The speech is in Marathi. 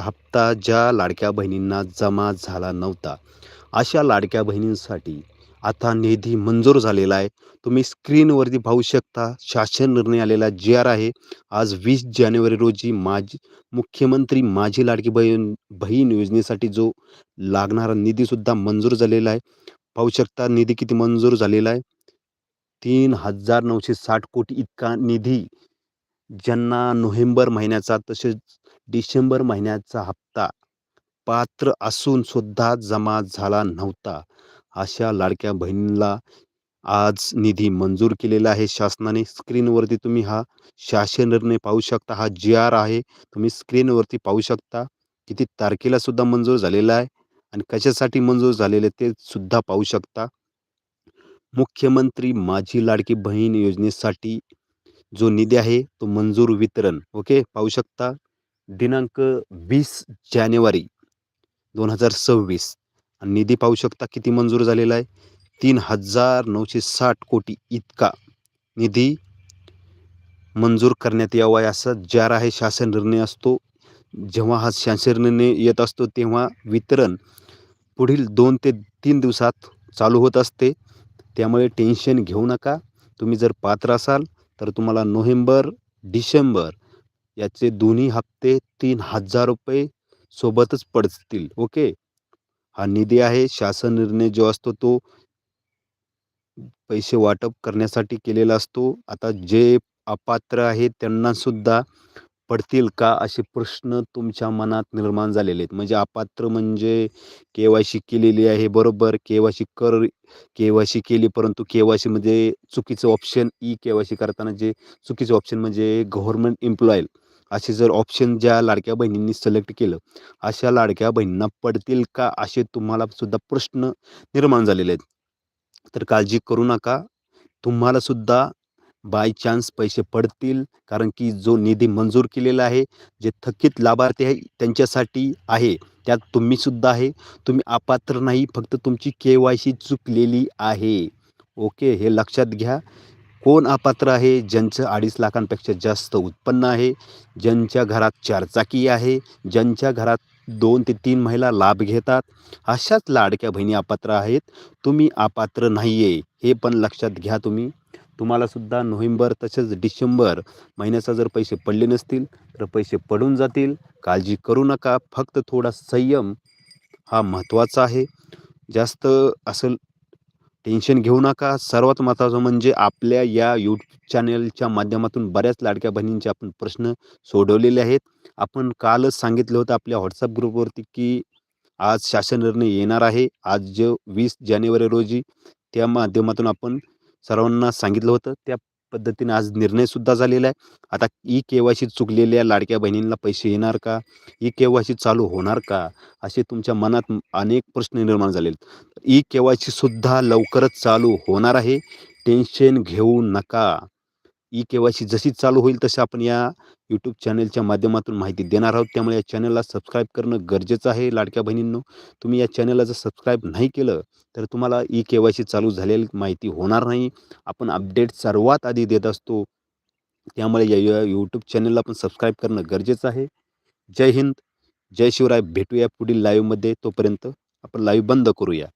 हप्ता ज्या लाडक्या बहिणींना जमा झाला नव्हता अशा लाडक्या बहिणींसाठी आता निधी मंजूर झालेला आहे. तुम्ही स्क्रीनवरती पाहू शकता शासन निर्णय आलेला जी आर आहे. आज वीस जानेवारी रोजी माजी मुख्यमंत्री माझी लाडकी बहीण बहीण योजनेसाठी जो लागणारा निधीसुद्धा मंजूर झालेला आहे. पाहू शकता निधी किती मंजूर झालेला आहे. तीन हजार नऊशे साठ कोटी इतका निधी ज्यांना नोव्हेंबर महिन्याचा तसेच डिसेंबर महिन्याचा हप्ता पात्र असून सुद्धा जमा झाला नव्हता. अशा लाडक्या बहिणीला आज निधी मंजूर केलेला आहे. शासनाने स्क्रीनवरती तुम्ही हा शासन निर्णय पाहू शकता. हा जी आर आहे. तुम्ही स्क्रीनवरती पाहू शकता. किती तारखेला सुद्धा मंजूर झालेला आहे आणि कशासाठी मंजूर झालेले ते सुद्धा पाहू शकता. मुख्यमंत्री माझी लाडकी बहीण योजनेसाठी जो निधी आहे तो मंजूर वितरण. ओके? पाहू शकता. दिनांक वीस जानेवारी दोन हजार सव्वीस. आणि निधी पाहू शकता किती मंजूर झालेला आहे? तीन हजार नऊशे साठ कोटी इतका. निधी मंजूर करण्यात यावा असा जार आहे शासन निर्णय असतो. जेव्हा हा शासन निर्णय येत असतो तेव्हा वितरण पुढील दोन ते तीन दिवसात चालू होत असते. त्यामुळे टेन्शन घेऊ नका. तुम्ही जर पात्र असाल तर तुम्हाला नोव्हेंबर डिसेंबर याचे दोन्ही हप्ते तीन हजार रुपये सोबतच पडतील ओके? हा निधी आहे शासन निर्णय जो असतो तो पैसे वाटप करण्यासाठी केलेला असतो. आता जे अपात्र आहे त्यांनासुद्धा पडतील का असे प्रश्न तुमच्या मनात निर्माण झालेले आहेत. म्हणजे अपात्र म्हणजे के वाय सी केलेली आहे बरोबर. के वाय सी कर के वाय सी केली परंतु के वाय सीमध्ये चुकीचं option E K Y C करताना जे चुकीचं ऑप्शन म्हणजे गव्हर्मेंट एम्प्लॉय असे जर ऑप्शन ज्या लाडक्या बहिणींनी सिलेक्ट केलं अशा लाडक्या बहिणींना पडतील का? असे तुम्हाला सुद्धा प्रश्न निर्माण झालेले आहेत. तर काळजी करू नका. तुम्हाला सुद्धा बाय चान्स पैसे पडतील कारण की जो निधी मंजूर केलेला आहे जे थकीत लाभार्थी आहे त्यांच्यासाठी आहे. त्यात तुम्हीसुद्धा आहे. तुम्ही अपात्र नाही फक्त तुमची के वाय सी चुकलेली आहे. ओके हे लक्षात घ्या. कोण अपात्र आहे? ज्यांचं अडीच लाखांपेक्षा जास्त उत्पन्न आहे. ज्यांच्या घरात चारचाकी आहे. ज्यांच्या घरात दोन ते तीन महिला लाभ घेतात. अशाच लाडक्या बहिणी अपात्र आहेत. तुम्ही अपात्र नाही आहे हे पण लक्षात घ्या तुम्ही. तुम्हालासुद्धा नोव्हेंबर तसेच डिसेंबर महिन्याचा जर पैसे पडले नसतील तर पैसे पडून जातील. काळजी करू नका. फक्त थोडा संयम हा महत्त्वाचा आहे. जास्त असं टेन्शन घेऊ नका. सर्वात महत्त्वाचं म्हणजे आपल्या या यूट्यूब चॅनलच्या माध्यमातून बऱ्याच लाडक्या बहिणींचे आपण प्रश्न सोडवलेले आहेत. आपण कालच सांगितलं होतं आपल्या व्हॉट्सअप ग्रुपवरती की आज शासन निर्णय येणार आहे. आज जे वीस जानेवारी रोजी त्या माध्यमातून आपण सर्वांना सांगितलं होतं. त्या पद्धतीने आज निर्णयसुद्धा झालेला आहे. आता ई के वाय सी चुकलेल्या लाडक्या बहिणींना पैसे येणार का? ई के वाय सी चालू होणार का? असे तुमच्या मनात अनेक प्रश्न निर्माण झाले ई के वाय सीसुद्धा लवकरच चालू होणार आहे. टेन्शन घेऊ नका. ई के वाय सी जशी चालू होईल तशी आपण या यूट्यूब चॅनलच्या माध्यमातून माहिती देणार आहोत. त्यामुळे या चॅनलला सबस्क्राईब करणं गरजेचं आहे लाडक्या बहिणींनो. तुम्ही या चॅनलला जर सबस्क्राईब नाही केलं तर तुम्हाला ई के वाय सी चालू झालेली माहिती होणार नाही. आपण अपडेट सर्वात आधी देत असतो. त्यामुळे या यूट्यूब चॅनलला पण सबस्क्राईब करणं गरजेचं आहे. जय हिंद. जय शिवराय. भेटूया पुढील लाईव्हमध्ये तोपर्यंत आपण लाईव्ह बंद करूया.